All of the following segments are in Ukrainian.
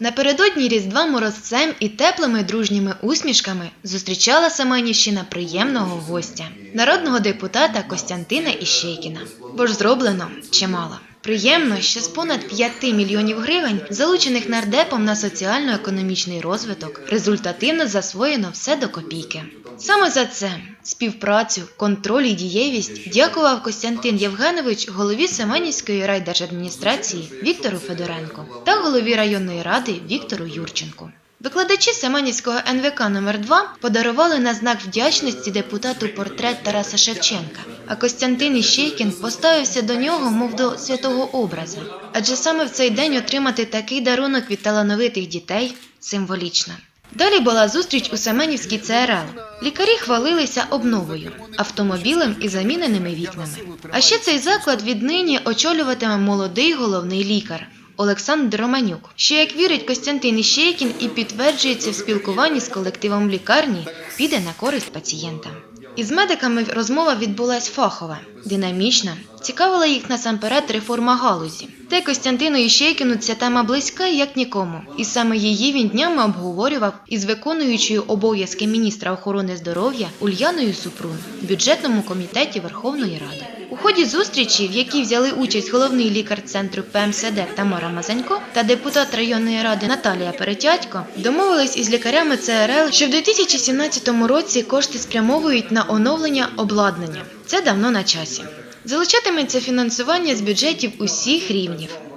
Напередодні Різдва морозцем і теплими дружніми усмішками зустрічала Семенівщина приємного гостя, народного депутата Костянтина Іщейкіна. Бо ж зроблено чимало. Приємно, що з понад 5 мільйонів гривень, залучених нардепом на соціально-економічний розвиток, результативно засвоєно все до копійки. Саме за це співпрацю, контроль і дієвість дякував Костянтин Євгенович голові Семенівської райдержадміністрації Віктору Федоренку та голові районної ради Віктору Юрченку. Викладачі Семенівського НВК номер 2 подарували на знак вдячності депутату портрет Тараса Шевченка, а Костянтин Іщейкін поставився до нього, мов до святого образа. Адже саме в цей день отримати такий дарунок від талановитих дітей символічно. Далі була зустріч у Семенівській ЦРЛ. Лікарі хвалилися обновою, автомобілем і заміненими вікнами. А ще цей заклад віднині очолюватиме молодий головний лікар Олександр Романюк, що, як вірить Костянтин Іщейкін і підтверджується в спілкуванні з колективом лікарні, піде на користь пацієнта. Із медиками розмова відбулась фахова, динамічна, цікавила їх насамперед реформа галузі. Та Костянтину Іщейкіну ця тема близька як нікому, і саме її він днями обговорював із виконуючою обов'язки міністра охорони здоров'я Ульяною Супрун в бюджетному комітеті Верховної Ради. У ході зустрічі, в якій взяли участь головний лікар центру ПМСД Тамара Мазанько та депутат районної ради Наталія Перетятько, домовились із лікарями ЦРЛ, що в 2017 році кошти спрямовують на оновлення обладнання. Це давно на часі. Залучатиметься фінансування з бюджетів усіх рівнів.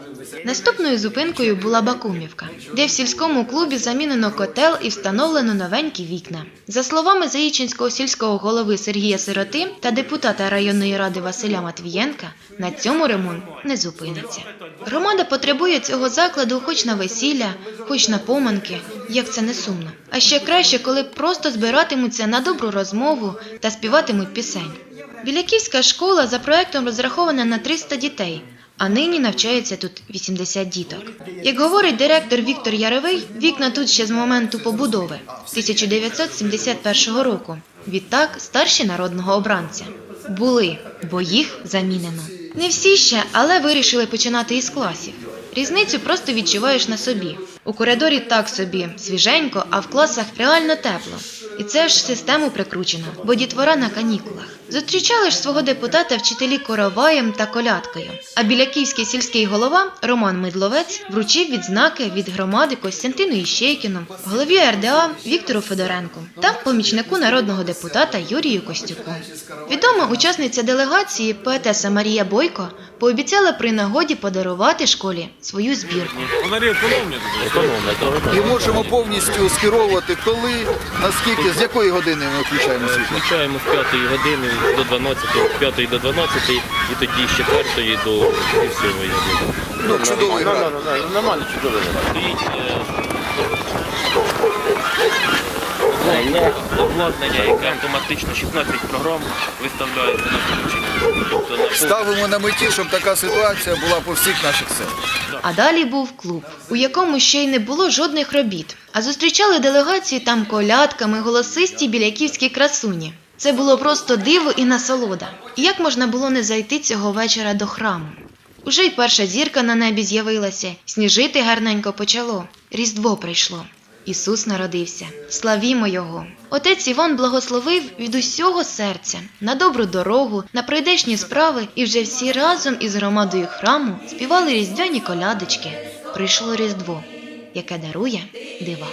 Наступною зупинкою була Бакумівка, де в сільському клубі замінено котел і встановлено новенькі вікна. За словами Заїчинського сільського голови Сергія Сироти та депутата районної ради Василя Матвієнка, на цьому ремонт не зупиниться. Громада потребує цього закладу хоч на весілля, хоч на поминки, як це не сумно. А ще краще, коли просто збиратимуться на добру розмову та співатимуть пісень. Біляківська школа за проектом розрахована на 300 дітей, а нині навчається тут 80 діток. Як говорить директор Віктор Яровий, вікна тут ще з моменту побудови 1971 року. Відтак старші народного обранця. Були, бо їх замінено. Не всі ще, але вирішили починати із класів. Різницю просто відчуваєш на собі. У коридорі так собі свіженько, а в класах реально тепло. І це ж систему прикручено, бо дітвора на канікулах. Зустрічали ж свого депутата вчителі короваєм та колядкою. А біляківський сільський голова Роман Мидловець вручив відзнаки від громади Костянтину Іщейкіну, голові РДА Віктору Федоренку та помічнику народного депутата Юрію Костюку. Відома учасниця делегації поетеса Марія Бойко пообіцяла при нагоді подарувати школі свою збірку. Фонарі економні тут. І можемо повністю скеровувати, коли, наскільки, з якої години ми включаємо світло. Включаємо з 5 години до 12, з 5 до 12 і тоді з 4 до 7 години. Ну, чудовий графік. Нормально, чудово. Стоїть е, обладнання, яке автоматично 16 програм виставляється на включення. Тобто на Ставимо на меті, щоб така ситуація була по всіх наших селах. А далі був клуб, у якому ще й не було жодних робіт, а зустрічали делегації там колядками, голосисті біляківські красуні. Це було просто диво і насолода. І як можна було не зайти цього вечора до храму? Уже й перша зірка на небі з'явилася, сніжити гарненько почало. Різдво прийшло. Ісус народився. Славімо Його! Отець Іван благословив від усього серця на добру дорогу, на прийдешні справи, і вже всі разом із громадою храму співали різдвяні колядочки. Прийшло Різдво, яке дарує дива.